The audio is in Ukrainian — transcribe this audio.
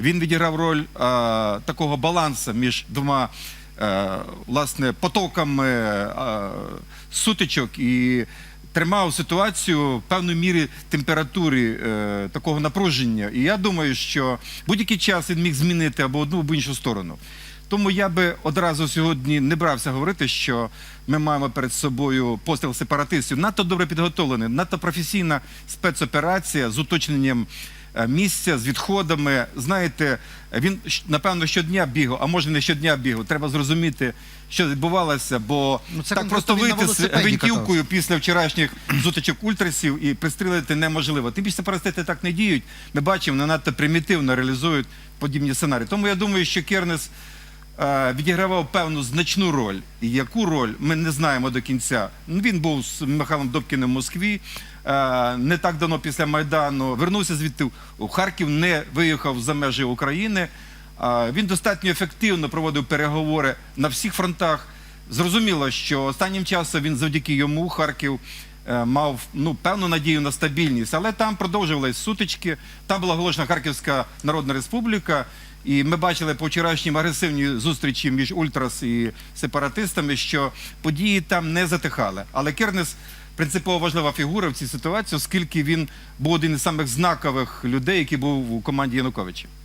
Він відіграв роль е, такого балансу між двома е, власне потоками е, сутичок і тримав ситуацію в певної мірі температури е, такого напруження. І я думаю, що будь-який час він міг змінити або одну, або іншу сторону. Тому я би одразу сьогодні не брався говорити, що ми маємо перед собою постріл сепаратистів. Надто добре підготовлений, надто професійна спецоперація з уточненням місця, з відходами. Знаєте, він напевно щодня бігав, а може не щодня бігав. Треба зрозуміти, що відбувалося, бо Ну, так просто вийти з гвинтівкою після вчорашніх зутичок ультрасів і пристрілити неможливо. Тим більше сепаратисти так не діють. Ми бачимо, вони надто примітивно реалізують подібні сценарії. Тому я думаю, що Кернес е, відігравав певну значну роль. Яку роль ми не знаємо до кінця. Ну, Він був з Михайлом Добкіним в Москві. е, Не так давно після Майдану вернувся звідти у Харків, не виїхав за межі України. Е, Він достатньо ефективно проводив переговори на всіх фронтах. Зрозуміло, що останнім часом він завдяки йому Харків е, мав ну певну надію на стабільність, але там продовжувались сутички. Там була оголошена Харківська Народна Республіка, і ми бачили по вчорашнім агресивні зустрічі між ультрас і сепаратистами, що події там не затихали. Але Кернес принципово важлива фігура в цій ситуації, оскільки він був один із самих знакових людей, який був у команді Януковича.